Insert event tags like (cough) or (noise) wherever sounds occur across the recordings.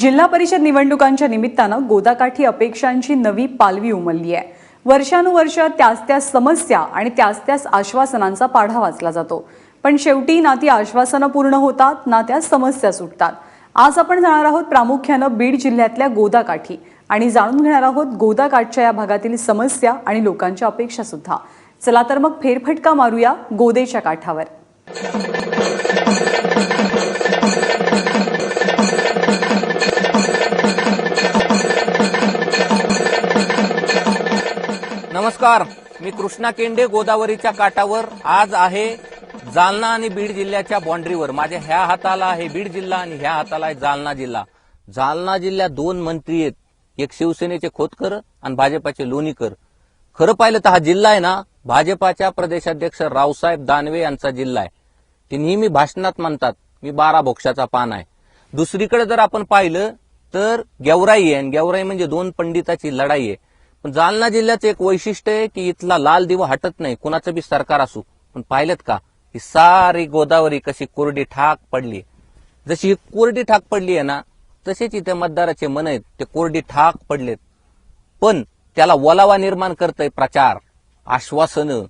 जिल्हा परिषद निवडणुकांच्या निमित्तानं गोदाकाठी अपेक्षांची नवी पालवी उमलली आहे. वर्षानुवर्ष त्याच त्याच समस्या आणि त्याच त्याच आश्वासनांचा पाढा वाचला जातो. पण शेवटी ना ती आश्वासनं पूर्ण होतात ना त्या समस्या सुटतात. आज आपण जाणार आहोत प्रामुख्यानं बीड जिल्ह्यातल्या गोदाकाठी आणि जाणून घेणार आहोत गोदाकाठच्या या भागातील समस्या आणि लोकांच्या अपेक्षा सुद्धा. चला तर मग फेरफटका मारूया गोदेच्या काठावर. नमस्कार. मी कृष्णा केंडे गोदावरीच्या काठावर आज आहे जालना आणि बीड जिल्ह्याच्या बाँड्रीवर माझ्या ह्या हाताला आहे बीड जिल्हा आणि ह्या हाताला आहे जालना जिल्हा. जालना जिल्ह्यात दोन मंत्री आहेत. एक शिवसेनेचे खोतकर आणि भाजपाचे लोणीकर. खरं पाहिलं तर हा जिल्हा आहे ना भाजपाच्या प्रदेशाध्यक्ष रावसाहेब दानवे यांचा जिल्हा आहे. ते नेहमी भाषणात म्हणतात मी बारा भोक्षाचा पान आहे. दुसरीकडे जर आपण पाहिलं तर गेवराई आहे आणि गेवराई म्हणजे दोन पंडिताची लढाई आहे. पण जालना जिल्ह्याचं एक वैशिष्ट्य आहे की इथला लाल दिवा हटत नाही. कुणाचं बी सरकार असू. पण पाहिलं का? ही सारी गोदावरी कशी कोरडी ठाक पडली. जशी ही कोरडी ठाक पडली आहे ना तसेच इथे मतदाराचे मन आहेत ते कोरडी ठाक पडलेत. पण त्याला वलावा निर्माण करतय प्रचार आश्वासनं.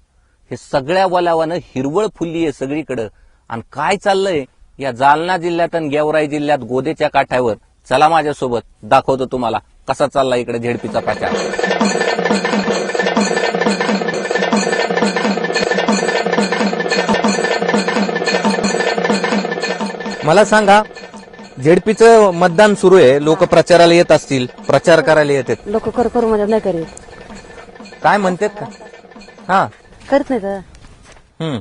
हे सगळ्या वलावानं हिरवळ फुलली आहे सगळीकडं. आणि काय चाललंय? या जालना जिल्ह्यात आणि गेवराई जिल्ह्यात गोदेच्या काठावर. चला माझ्यासोबत दाखवतो तुम्हाला. कसा चालला इकडे झेडपीचा प्रचार? मला सांगा झेडपीचं मतदान सुरू आहे लोक प्रचाराला येत असतील प्रचार करायला येतात लोक कर करू म्हणजे नाही करीत. काय म्हणतात का? हा. करत नाही तर हम्म.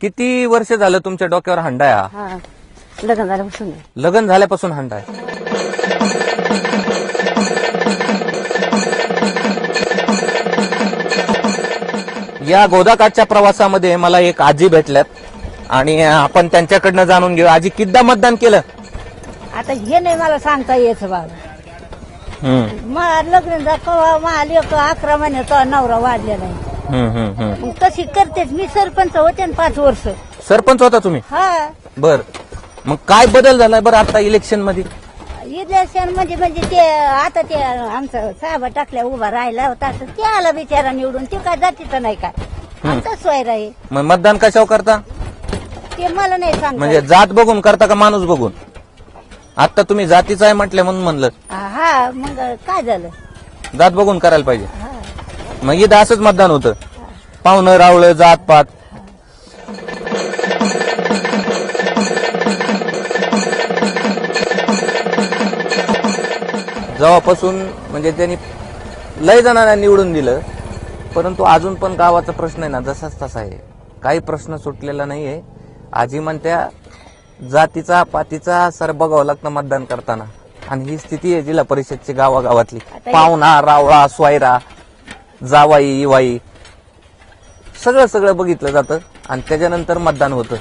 किती वर्ष झालं तुमच्या डोक्यावर हंडा आहे हा. हा लग्न झाल्यापासून. लग्न झाल्यापासून हंडा आहे या गोदाकाठच्या प्रवासामध्ये मला एक आजी भेटल्यात. आणि आपण त्यांच्याकडनं जाणून घेऊ. आजी किद्दा मतदान केलं? आता हे नाही मला सांगता येत बाबा. हम्म, मग लग्न मला लेक अकरा महिन्याचा नवरा वाढलेला आहे. हम्म, हम्म, हम्म. मग तशी करतेच. मी सरपंच होते ना पाच वर्ष. सरपंच होता तुम्ही? हा. बर. मग काय बदल झालाय बरं आता इलेक्शनमध्ये इलेक्शन म्हणजे म्हणजे ते आता ते आमचं साहेब टाकल्या उभा राहिला होता तर ते आला बिचारा निवडून. ते काय जातीचं नाही काय आमचा सोयर आहे. मग मतदान कशावर करता? ते मला नाही सांगता म्हणजे जात बघून करता का माणूस बघून? आता तुम्ही जातीचं आहे म्हटलं म्हणून म्हणलं. हा मग काय झालं? जात बघून करायला पाहिजे. हा. मग इथं असंच मतदान होतं. पाहुणं रावळं जात पात जेव्हापासून म्हणजे त्यांनी लय जणांना निवडून दिलं परंतु अजून पण गावाचा प्रश्न आहे ना जसाच तसा आहे. काही प्रश्न सुटलेला नाहीये. आजी म्हणत्या जातीचा पातीचा सर बघावं लागतं मतदान करताना. आणि ही स्थिती आहे जिल्हा परिषदची गावागावातली. पाहुणा रावळा स्वायरा जावाई इवाई सगळं सगळं बघितलं जातं आणि त्याच्यानंतर मतदान होतं.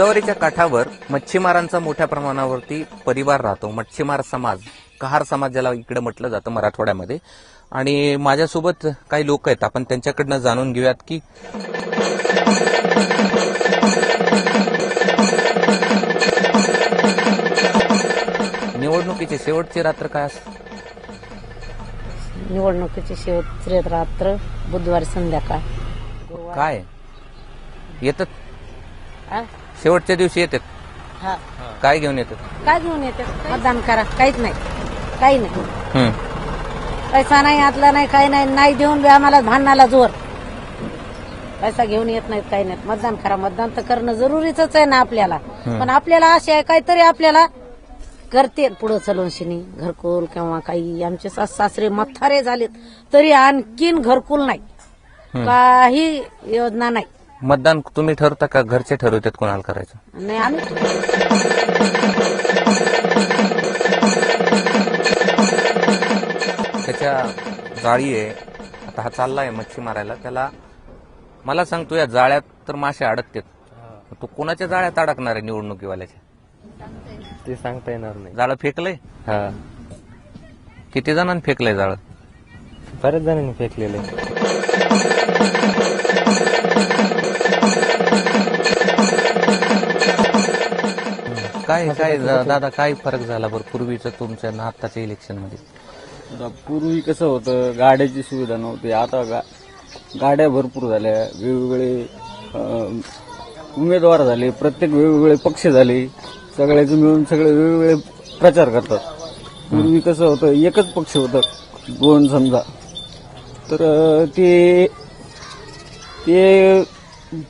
गोदावरीच्या काठावर मच्छीमारांचा मोठ्या प्रमाणावरती परिवार राहतो. मच्छीमार समाज कहार समाज ज्याला इकडे म्हटलं जातं मराठवाड्यामध्ये. आणि माझ्यासोबत काही लोक आहेत. आपण त्यांच्याकडनं जाणून घेऊयात की निवडणुकीची शेवटची रात्र काय असते? निवडणुकीची शेवट रात्र बुधवारी संध्याकाळ. काय? येतात हा? शेवटच्या दिवशी येतात. हा. काय घेऊन येतात? काय घेऊन येते मतदान करा. काहीच नाही. काही नाही. पैसा नाही आतला नाही काही नाही नाही देऊन बी आम्हाला भांडणाला जोर. पैसा घेऊन येत नाहीत काही नाहीत. मतदान करा. मतदान तर करणं जरुरीच आहे ना आपल्याला. पण आपल्याला असे आहे काहीतरी आपल्याला करते. पुढं चलून शिनी घरकुल किंवा काही. आमचे सास सासरे मथारे झालेत. तरी आणखीन घरकुल नाही. काही योजना नाही. मतदान तुम्ही ठरवता का? घरचे ठरवतात कोणाला करायचं? नाही आम्ही त्याच्या जाळी आहे. आता हा चाललाय मच्छी मारायला. त्याला मला सांगतो या जाळ्यात तर मासे अडकतात. तो कोणाच्या जाळ्यात अडकणार आहे निवडणुकीवाल्याच्या? ते सांगता येणार नाही. जाळं फेकलंय? हा. किती जणांनी फेकलंय जाळं? बऱ्याच जणांनी फेकलेले. काय काय दादा काय फरक झाला बरं पूर्वीचं तुमच्या आणि आत्ताच्या इलेक्शनमध्ये आता पूर्वी कसं होतं गाड्याची सुविधा नव्हती. आता गा गाड्या भरपूर झाल्या. वेगवेगळे अं, उमेदवार झाले प्रत्येक वेगवेगळे पक्ष झाले. सगळ्याचे मिळून सगळे वेगवेगळे प्रचार करतात. पूर्वी कसं होतं एकच पक्ष होतं दोन समजा. तर अं, ते ते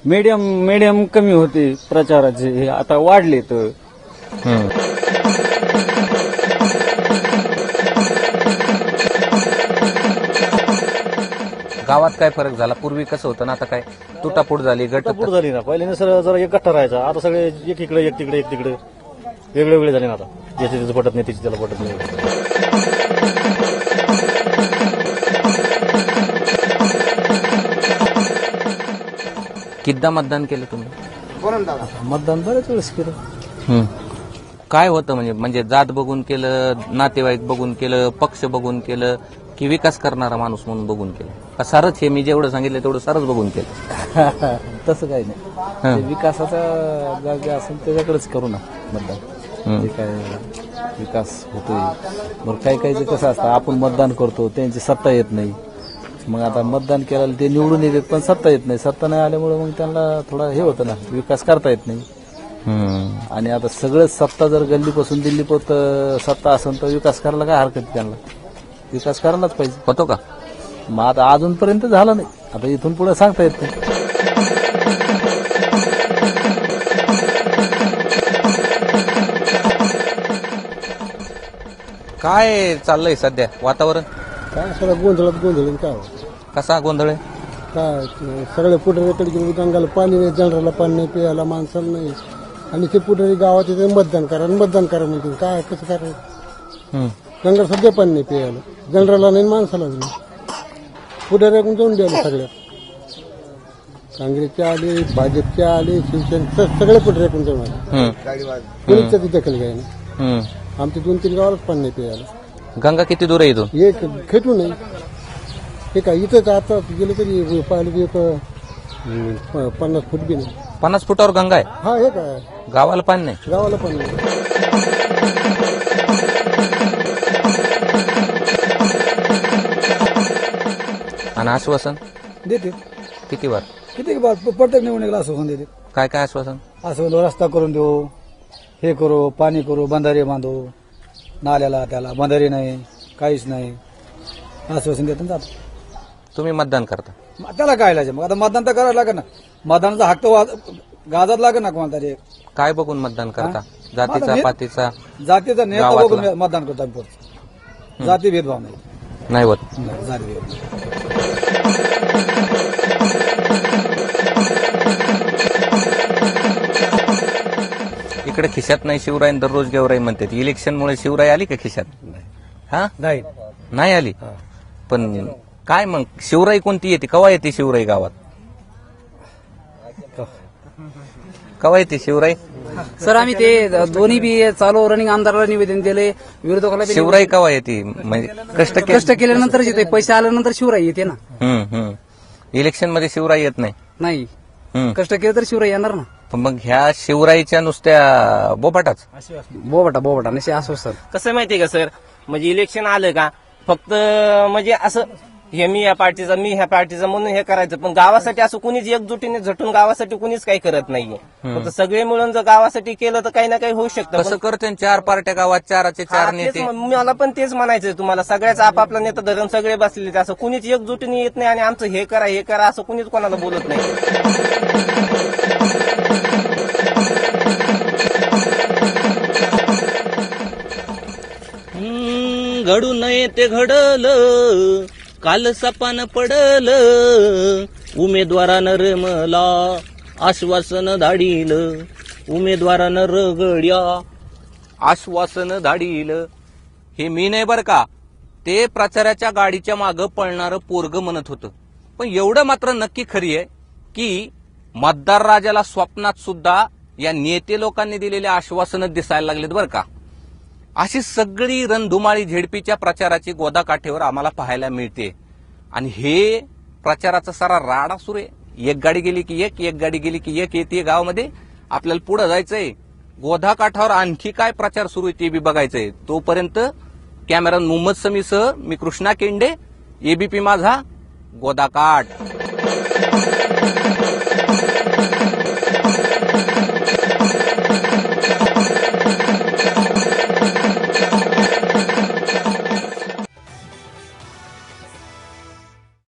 मीडियम मीडियम कमी होते प्रचाराचे. आता वाढले तर गावात काय फरक झाला? पूर्वी कसं होतं ना आता काय? तुटाफूट झाली गट पुढे झाली ना. पहिले सर जरा एक गठ्ठा राहायचा. आता सगळे एक इकडे एक तिकडे एक तिकडे वेगळे वेगळे झाले ना आता. ज्याचे त्याचं पटत नाही त्याची त्याला पटत नाही. किद्दा मतदान केलं तुम्ही? मतदान बरेच वेळेस केलं. काय होतं म्हणजे म्हणजे जात बघून केलं नातेवाईक बघून केलं पक्ष बघून केलं की विकास करणारा माणूस म्हणून बघून केलं? का सारच हे मी जेवढं सांगितलं तेवढं सारच बघून केलं? (laughs) तसं काही नाही. विकासाचा जागा असेल त्याच्याकडेच करू ना मतदान. काय विकास होतोय. बरं काही काहीचं कसं असतं आपण मतदान करतो त्यांची सत्ता येत नाही. मग आता मतदान केल्याला ते निवडून येतात पण सत्ता येत नाही. सत्ता नाही आल्यामुळे मग त्यांना थोडा हे होतं ना विकास करता येत नाही. आणि आता सगळंच सत्ता जर गल्लीपासून दिल्लीपोत सत्ता असेल तर विकास करायला काय हरकत त्यांना? विकास करायलाच पाहिजे. होतो का? मग आता अजूनपर्यंत झाला नाही. आता इथून पुढे सांगता येत नाही. काय चाललंय सध्या वातावरण? काय सगळं गोंधळात गोंधळ काय? कसा गोंधळ आहे? काय सगळे गेले गंगाला पाणी नाही जनरलला पाणी नाही प्यायला माणसाला नाही. आणि ते पुढारी गावात येते मतदान करा आणि मतदान करा म्हणते काय कसं करायचं? हम्म. गंगाला सध्या पाणी नाही प्यायला. जनरलला नाही माणसालाच नाही. पुढाऱ्याकडून जाऊन द्यायला सगळ्या काँग्रेसचे आले भाजपचे आले शिवसेना सगळे पुढाऱ्याकडून जाऊन आले. हम्म. कोणीच त्याची दखल घ्यायला. आमच्या दोन तीन गावालाच पाणी नाही प्यायला. गंगा किती दूर आहे इथून? एक खेटू नाही हे काय इथंच आता गेलं तरी पाहिलं की एक प- पन्नास फूट बी नाही. पन्नास फुटावर गंगा आहे? हा हे काय? गावाला पाणी नाही. गावाला पण नाही. आणि आश्वासन? देते. किती वार किती बार? प्रत्येक निवडणुकीला आश्वासन देते. काय काय आश्वासन? असं रस्ता करून देऊ. हे करू पाणी करू बंधारे बांधू. नाल्याला त्याला बंधारे नाही काहीच नाही. आश्वासन देत जातो. तुम्ही मतदान करता. त्याला काय लायचं मग आता मतदान तर करायला लागेल ना. मतदानाचा हक्क वा- गाजात लागेल ना कोणता तरी? काय बघून मतदान करता? जातीचा पातीचा जातीचा नेता गावातला. बघून मतदान करतो आम्ही जाती भेदभाव नाही. नाही होत. नाही, जाती भेदभाव नाही. इकडे खिशात नाही शिवराय आणि दररोज गेवराई म्हणतात. इलेक्शनमुळे शिवराय आली का खिशात? हा? नाही. नाही आली. पण काय मग? शिवराई कोणती येते? कवा येते शिवराई गावात? कवा येते शिवराई? सर आम्ही ते दोन्ही बी चालू रनिंग आमदाराला निवेदन दिले. विरोधकाला शिवराई कवा येते? म्हणजे कष्ट के कष्ट केल्यानंतरच येते. पैसे आल्यानंतर शिवराई येते ना. हम्म हम्म. इलेक्शनमध्ये शिवराई येत नाही. नाही. कष्ट केलं तर शिवराई येणार ना. पण मग ह्या शिवराईच्या नुसत्या बोपाटाच बोबटा बोबटा नसे आश्वासन कसं माहितीये का सर? म्हणजे इलेक्शन आलं का फक्त म्हणजे असं हे मी या पार्टीचा मी ह्या पार्टीचा म्हणून हे करायचं. पण गावासाठी असं कुणीच एकजुटीने झटून गावासाठी कुणीच काही करत नाहीये. फक्त सगळे मिळून जर गावासाठी केलं तर काही ना काही होऊ शकतं. कसं करते चार पार्ट्या गावात चाराचे चार नेते. मला पण तेच म्हणायचंय तुम्हाला. सगळ्याच आपापला नेता धरून सगळे बसलेले असं कुणीच एकजुटीने येत नाही आणि आमचं हे करा हे करा असं कुणीच कोणाला बोलत नाही. घडू नये ते घडल. काल सपान पडल उमेदवारानं रमला आश्वासन धाडील उमेदवारानं रगड्या आश्वासन धाडील. हे मी नाही बर का ते प्रचाराच्या गाडीच्या मागं पळणारं पोरग म्हणत होतं. पण एवढं मात्र नक्की खरी आहे की मतदार राजाला स्वप्नात सुद्धा या नेते लोकांनी दिलेले आश्वासनं दिसायला लागलेत बरं का. अशी सगळी रणधुमाळी झेडपीच्या प्रचाराची गोदाकाठेवर आम्हाला पाहायला मिळते. आणि हे प्रचाराचा सारा राडा सुरू आहे. एक गाडी गेली की एक एक गाडी गेली की एक येते गावामध्ये आपल्याला पुढे जायचंय. गोदाकाठावर आणखी काय प्रचार सुरू आहे ते बी बघायचंय. तोपर्यंत कॅमेरा मोहम्मद समीसह मी कृष्णा केंडे एबीपी माझा गोदाकाठ.